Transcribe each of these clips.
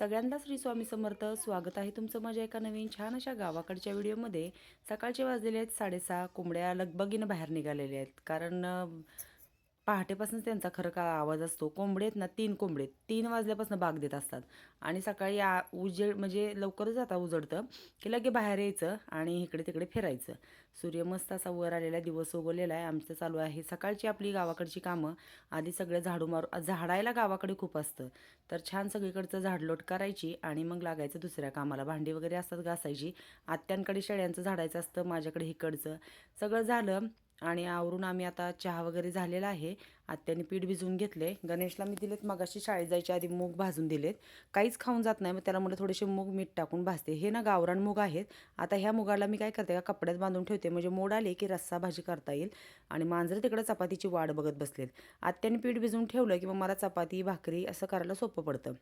सगळ्यांना श्री स्वामी समर्थ. स्वागत आहे तुमचं माझ्या एका नवीन छान अशा गावाकडच्या व्हिडिओमध्ये. सकाळचे वाजलेले आहेत साडेसहा कोंबड्या लगबगीनं बाहेर निघालेल्या आहेत. कारण पहाटेपासूनच पहाटेपासून त्यांचा खरं का आवाज असतो. कोंबडे आहेत ना तीन कोंबडे आहेत. तीन वाजल्यापासून बाग देत असतात. आणि सकाळी आ उजेड म्हणजे लवकरच आता उजडतं की लगे बाहेर यायचं आणि इकडे तिकडे फिरायचं. सूर्य मस्त असा वर आलेला दिवस उगवलेला आहे. आमचं चालू आहे. सकाळची आपली गावाकडची कामं. आधी सगळं झाडू मारू झाडायला गावाकडे खूप असतं. तर छान सगळीकडचं झाडलोट करायची आणि मग लागायचं दुसऱ्या कामाला. भांडी वगैरे असतात घासायची. आत्यांकडे शेळ्यांचं झाडायचं असतं माझ्याकडे इकडचं. सगळं झालं. आणि आवरून आम्ही आता चहा वगैरे झालेला आहे. आत्याने पीठ भिजवून घेतले. गणेशला मी दिलेत मगाशी शाळेत जायच्या आधी मूग भाजून दिलेत. काहीच खाऊन जात नाही मग त्याला म्हटलं थोडेसे मूग मीठ टाकून भाजते. हे ना गावरान मूग आहेत. आता ह्या मुगाला मी काय करते का कपड्यात बांधून ठेवते. म्हणजे मोड आले की रस्सा भाजी करता येईल. आणि मांजरं तिकडं चपातीची वाट बघत बसलेत. आत्याने पीठ भिजवून ठेवलं की मग मला चपाती भाकरी असं करायला सोपं पडतं.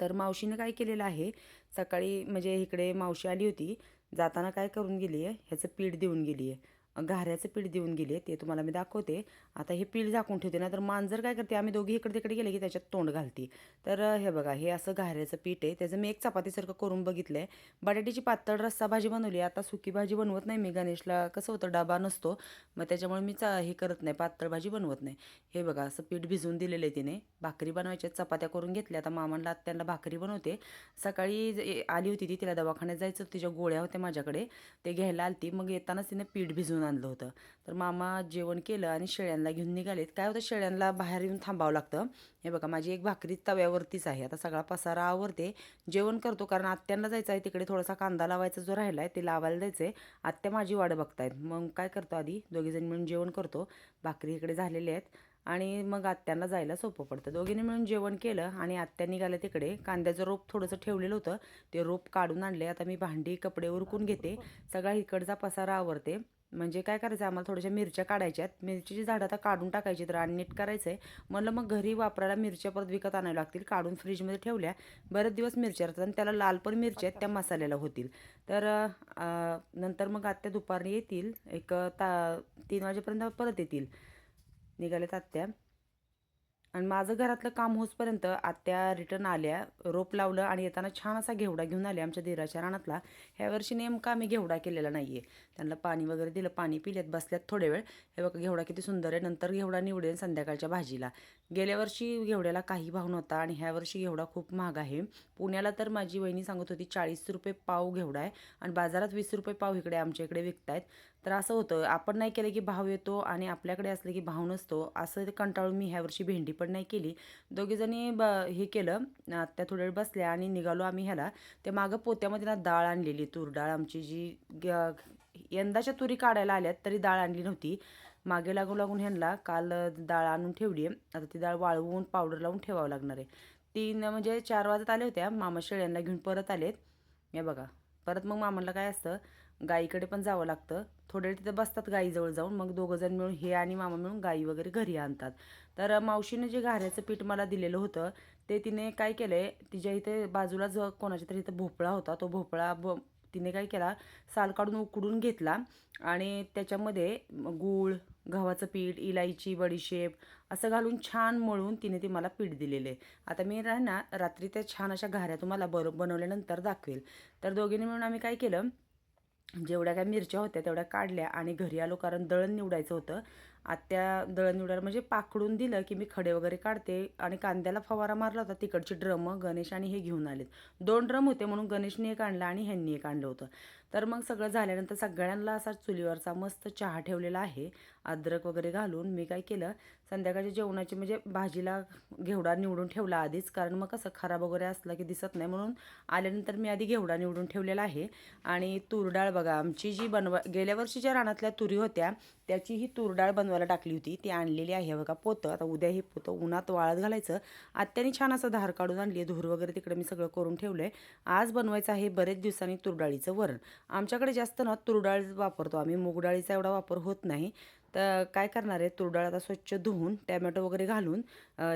तर मावशीनं काय केलेलं आहे सकाळी म्हणजे इकडे मावशी आली होती. जाताना काय करून गेली आहे ह्याचं पीठ देऊन गेली आहे घाऱ्याचं पीठ देऊन गेले ते तुम्हाला मी दाखवते. आता हे पीठ झाकून ठेवते ना तर मांजर काय करते आम्ही दोघी इकडे तिकडे गेले की त्याच्यात तोंड घालते. तर हे बघा हे असं घाऱ्याचं पीठ आहे. त्याचं मी एक चपातीसारखं करून बघितलं आहे बटाट्याची पातळ रस्सा भाजी बनवली आता सुकी भाजी बनवत नाही मी. गणेशला कसं होतं डबा नसतो. मग त्याच्यामुळे मी चा हे करत नाही पातळ भाजी बनवत नाही. हे बघा असं पीठ भिजवून दिलेलं आहे तिने. भाकरी बनवायच्या चपात्या करून घेतल्या. आता मामांना आत्यांना भाकरी बनवते. सकाळी आली होती ती तिला दवाखान्यात जायचं तिच्या गोळ्या होत्या माझ्याकडे. ते घ्यायला आलती. मग येतानाच तिने पीठ भिजवून आणलं होतं. तर मामा जेवण केलं आणि शेळ्यांना घेऊन निघालेत. काय होतं शेळ्यांना बाहेर येऊन थांबावं लागतं. हे बघा माझी एक भाकरी तव्यावरतीच आहे. आता सगळा पसारा आवरते जेवण करतो कारण आत्यांना जायचं आहे तिकडे थोडासा कांदा लावायचा जो राहिला आहे ते लावायला द्यायचं आहे आत्या माझी वाट बघतायत. मग काय करतो आधी? दोघीजण मिळून जेवण करतो. भाकरी इकडे झालेले आहेत. आणि मग आत्यांना जायला सोपं पडतं. दोघींनी मिळून जेवण केलं आणि आत्या निघाल्या तिकडे. कांद्याचं रोप थोडंसं ठेवलेलं होतं. ते रोप काढून आणले. आता मी भांडी कपडे उरकून घेते. सगळा इकडचा पसारा आवरते. म्हणजे काय करायचं? आम्हाला थोड्याशा मिरच्या काढायच्या आहेत. मिरचीची झाडं आता काढून टाकायची तर आणि नीट करायचं आहे म्हणलं मग घरी वापरायला मिरच्या परत विकत आणायला लागतील. काढून फ्रीजमध्ये ठेवल्या. बरेच दिवस मिरच्या राहतात आणि त्याला लाल पण मिरच्या आहेत. त्या मसाल्याला होतील. तर नंतर मग आत्या दुपारी येतील. एक ता तीन वाजेपर्यंत परत येतील. निघाल्यात आत्या. आणि माझं घरातलं काम होसपर्यंत आत्या रिटर्न आल्या रोप लावलं आणि येताना छान असा घेवडा घेऊन आले आमच्या दिराच्या रानातला. ह्या वर्षी नेमका आम्ही घेवडा केलेला नाही आहे त्यांना पाणी वगैरे दिलं पाणी पिल्यात बसल्यात थोडे वेळ. हे बघा घेवडा किती सुंदर आहे. नंतर घेवडा निवडेल संध्याकाळच्या भाजीला. गेल्या वर्षी घेवड्याला काही भाव नव्हता आणि ह्या वर्षी घेवडा खूप महाग आहे. पुण्याला तर माझी वहिनी सांगत होती चाळीस रुपये पाव घेवडा आहे आणि बाजारात वीस रुपये पाव इकडे आमच्या इकडे विकतायत. तर असं होतं आपण नाही केलं की भाव येतो आणि आपल्याकडे असलं की भाव नसतो असं कंटाळून मी ह्या वर्षी भेंडी पण नाही केली. दोघीजणी ब हे केलं त्या थोड्या वेळ बसल्या आणि निघालो आम्ही ह्याला. ते मागं पोत्यामध्ये ना डाळ आणलेली तूर डाळ आमची जी ग- यंदाच्या तुरी काढायला आल्यात तरी डाळ आणली नव्हती. मागे लागून लागून ह्यांना काल डाळ आणून ठेवली आहे. आता ती डाळ वाळवून पावडर लावून ठेवावं लागणार आहे. तीन म्हणजे चार वाजत आल्या होत्या मामा शेळ्यांना घेऊन परत आलेत. या बघा. परत मग मामाला काय असतं गाईकडे पण जावं लागतं. थोडे तिथं बसतात गाईजवळ जाऊन. मग दोघं जण मिळून हे आणि मामा मिळून गाई वगैरे घरी आणतात. तर मावशीने जे घाऱ्याचं पीठ मला दिलेलं होतं ते तिने काय केलं आहे तिच्या इथे बाजूला जो कोणाच्या तरी इथं भोपळा होता. तो भोपळा ब तिने काय केला साल काढून उकडून घेतला आणि त्याच्यामध्ये गूळ गव्हाचं पीठ इलायची बडीशेप असं घालून छान मळून तिने ते मला पीठ दिलेलं. आहे आता मी ना ना रात्री त्या छान अशा घाऱ्या तुम्हाला बर बनवल्यानंतर दाखवेल. तर दोघींनी मिळून आम्ही काय केलं जेवढ्या काय मिरच्या होत्या तेवढ्या काढल्या आणि घरी आलो कारण दळण निवडायचं होतं. आत्या दळण म्हणजे पाकडून दिलं की मी खडे वगैरे काढते आणि कांद्याला फवारा मारला होता तिकडची ड्रमं गणेश आणि हे घेऊन आलेत. दोन ड्रम होते म्हणून गणेशने एक आणला आणि ह्यांनी एक आणलं होतं. तर मग सगळं झाल्यानंतर सगळ्यांना असा चुलीवरचा मस्त चहा ठेवलेला आहे. अद्रक वगैरे घालून मी काय केलं संध्याकाळच्या जेवणाची म्हणजे भाजीला घेवडा निवडून ठेवला आधीच कारण मग कसं खराब वगैरे असला की दिसत नाही म्हणून आल्यानंतर मी आधी घेवडा निवडून ठेवलेला आहे. आणि तूरडाळ बघा आमची जी बनवा गेल्या वर्षीच्या रानातल्या तुरी होत्या त्याची ही तूर बनवा बनवायला टाकली होती. ती आणलेली आहे. बघा पोतं. आता उद्या हे पोतं उन्हात वाळत घालायचं. आत्याने छान असं धार काढून आणली आहे. धूर वगैरे तिकडे मी सगळं करून ठेवलं आहे आज बनवायचं आहे बरेच दिवसांनी तुरडाळीचं वरण. आमच्याकडे जास्त ना तुरडाळ वापरतो आम्ही. मूगडाळीचा एवढा वापर होत नाही. तर काय करणार आहे? तुरडाळ आता स्वच्छ धुवून टॅमॅटो वगैरे घालून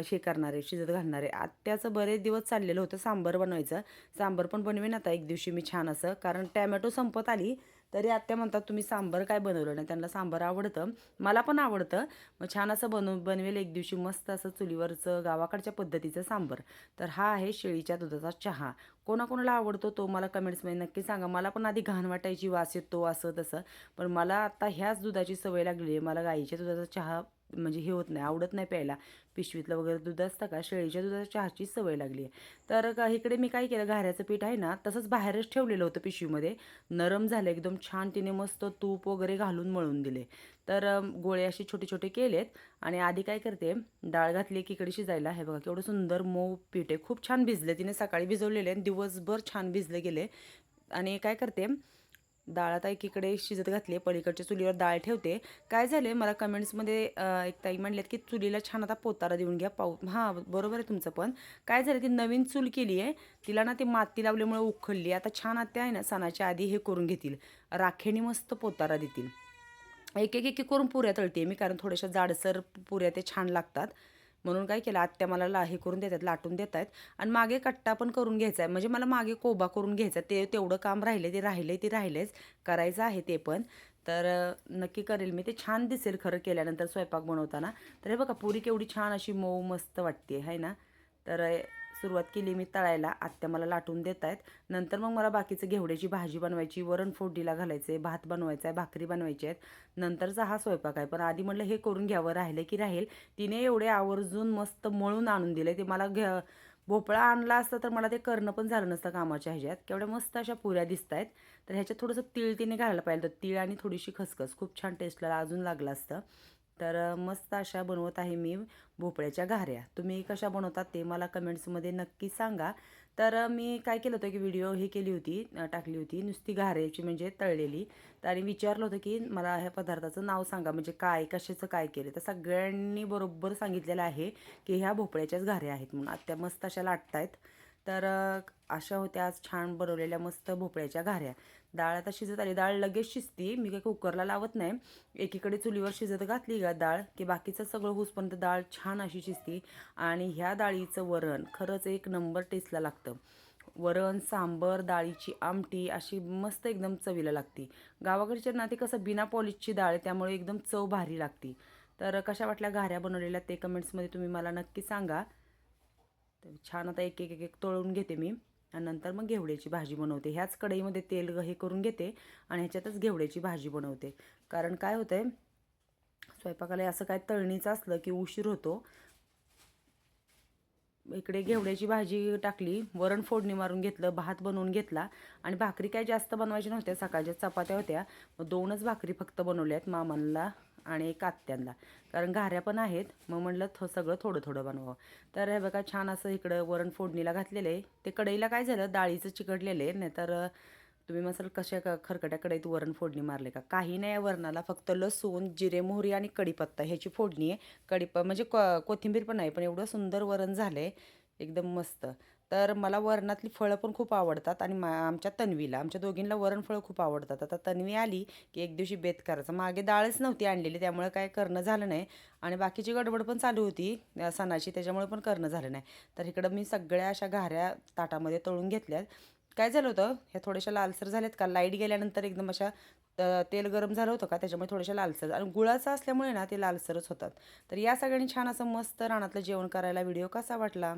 हे करणार आहे. शिजत घालणार आहे. आत्याचं बरेच दिवस चाललेलं होतं. सांबर बनवायचं. सांबर पण बनवेन आता. एक दिवशी मी छान असं. कारण टॅमॅटो संपत आली. तरी आत्या म्हणतात तुम्ही सांबर काय बनवलं नाही? त्यांना सांबर आवडतं. मला पण आवडतं. मग छान असं बनव बनवेल एक दिवशी मस्त असं चुलीवरचं गावाकडच्या पद्धतीचं सांबर. तर हा आहे शेळीच्या दुधाचा चहा. कोणाकोणाला आवडतो तो मला कमेंट्समध्ये नक्की सांगा. मला पण आधी घाण वाटायची वास येतो असं तसं. पण मला आता ह्याच दुधाची सवय लागली आहे. मला गाईच्या दुधाचा चहा म्हणजे हे होत नाही आवडत नाही प्यायला. पिशवीतलं वगैरे दूध असतं का? शेळीच्या दुधाच्या चहाची सवय लागली आहे. तर का इकडे मी काय केलं? घाऱ्याचं पीठ आहे ना तसंच बाहेरच ठेवलेलं होतं पिशवीमध्ये. नरम झालं एकदम छान तिने मस्त तूप वगैरे घालून मळून दिले. तर गोळे असे छोटे छोटे केलेत. आणि आधी काय करते डाळ घातली की इकडे शिजायला. हे बघा केवढं सुंदर मऊ पीठ आहे. खूप छान भिजले तिने. सकाळी भिजवलेले आणि दिवसभर छान भिजले गेले. आणि काय करते डाळ आता एकीकडे शिजत घातली आहे पलीकडच्या चुलीवर डाळ ठेवते. काय झाले मला कमेंट्समध्ये एक ताई म्हणल्यात की चुलीला छान आता पोतारा देऊन घ्या. पाऊ हां बरोबर आहे तुमचं पण. काय झालं ती नवीन चूल केली आहे तिला ना ती माती लावल्यामुळे उखडली आता छान आत्या आहे ना सणाच्या आधी हे करून घेतील. राखेने मस्त पोतारा देतील. एक एक एक करून पुऱ्या तळते मी कारण थोड्याशा जाडसर पुऱ्या ते छान लागतात. म्हणून काय केलं आत्या मला ला हे करून देतात लाटून देत आहेत आणि मागे कट्टा पण करून घ्यायचा आहे. म्हणजे मला मागे कोबा करून घ्यायचा आहे. ते तेवढं काम राहिले ते राहिले ते राहिलेच करायचं आहे ते पण. तर नक्की करेल मी. ते छान दिसेल खरं केल्यानंतर स्वयंपाक बनवताना. तर हे बघा पुरी केवढी छान अशी मऊ मस्त वाटते आहे ना? तर सुरुवात केली मी तळायला. आत्या मला लाटून देत आहेत. नंतर मग मला बाकीचं घेवड्याची भाजी बनवायची वरण फोडणीला घालायचं आहे भात बनवायचा आहे भाकरी बनवायची आहेत. नंतरचा हा स्वयंपाक आहे. पण आधी म्हटलं हे करून घ्यावं राहिलं की राहील. तिने एवढे आवर्जून मस्त मळून आणून दिले. ते मला घ्या भोपळा आणला असता तर मला ते करणं पण झालं नसतं कामाच्या ह्याच्यात. केवढ्या मस्त अशा पुऱ्या दिसत आहेत. तर ह्याच्यात थोडंसं तीळ तिने घालायला पाहिजे तर तीळ आणि थोडीशी खसखस. खूप छान टेस्टला अजून लागलं असतं. तर मस्त अशा बनवत आहे मी भोपळ्याच्या घाऱ्या तुम्ही कशा बनवतात ते मला कमेंट्समध्ये नक्की सांगा. तर मी काय केलं होतं की व्हिडिओ हे केली होती टाकली होती नुसती घाऱ्याची म्हणजे तळलेली. तर आणि विचारलं होतं की मला ह्या पदार्थाचं नाव सांगा म्हणजे काय कशाचं काय केलं? तर सगळ्यांनी बरोबर सांगितलेलं आहे की ह्या भोपळ्याच्याच घाऱ्या आहेत म्हणून. आत्या मस्त अशा लाटत आहेत तर अशा होत्या आज छान बनवलेल्या मस्त भोपळ्याच्या घाऱ्या डाळ आता शिजत आली. डाळ लगेच शिजती. मी काही कुकरला लावत नाही. एकीकडे चुलीवर शिजत घातली का डाळ की बाकीचं सगळं होसपर्यंत डाळ छान अशी शिजती. आणि ह्या डाळीचं वरण खरंच एक नंबर टेस्टला लागतं. वरण सांबर डाळीची आमटी अशी मस्त एकदम चवीला लागती. गावाकडच्या नाते कसं बिना पॉलिशची डाळ आहे त्यामुळे एकदम चव भारी लागती. तर कशा वाटल्या घाऱ्या बनवलेल्या ते कमेंट्समध्ये तुम्ही मला नक्की सांगा. तर छान आता एक एक एक एक तळून घेते मी. आणि नंतर मग घेवड्याची भाजी बनवते. ह्याच कढईमध्ये तेल हे करून घेते आणि ह्याच्यातच घेवड्याची भाजी बनवते. कारण काय होतं आहे स्वयंपाकाला असं काय तळणीचं असलं की उशीर होतो. इकडे घेवड्याची भाजी टाकली वरण फोडणी मारून घेतलं भात बनवून घेतला आणि भाकरी काय जास्त बनवायची नव्हत्या सकाळच्या चपात्या होत्या. मग दोनच भाकरी फक्त बनवल्यात मामांना. आणि एक आत्यांना कारण घाऱ्या पण आहेत. मग म्हणलं थो सगळं थोडं थोडं बनवावं. तर हे बघा छान असं इकडं वरण फोडणीला घातलेलं आहे. ते कढईला काय झालं? डाळीचं चिकटलेलं आहे. नाहीतर तर तुम्ही मसाल कशा का खरकट्या कढईत वरण फोडणी मारले का? काही नाही या वरणाला. फक्त लसूण जिरे मोहरी आणि कढीपत्ता ह्याची फोडणी आहे. कढीप म्हणजे को कोथिंबीर पण नाही पण एवढं सुंदर वरण झालं आहे एकदम मस्त. तर मला वरणातली फळं पण खूप आवडतात आणि मा आमच्या तन्वीला आमच्या दोघींना वरण फळं खूप आवडतात. आता तन्वी आली की एक दिवशी बेत करायचं. मागे डाळच नव्हती आणलेली त्यामुळे काय करणं झालं नाही. आणि बाकीची गडबड पण चालू होती सणाची त्याच्यामुळे पण करणं झालं नाही. तर इकडं मी सगळ्या अशा घाऱ्या ताटामध्ये तळून घेतल्यात. काय झालं होतं ह्या थोड्याशा लालसर झाल्यात का? लाइट गेल्यानंतर एकदम अशा तेल गरम झालं होतं का? त्याच्यामुळे थोड्याशा लालसर आणि गुळाचं असल्यामुळे ना ते लालसरच होतात. तर या सगळ्यांनी छान असं मस्त रानातलं जेवण करायला व्हिडिओ कसा वाटला?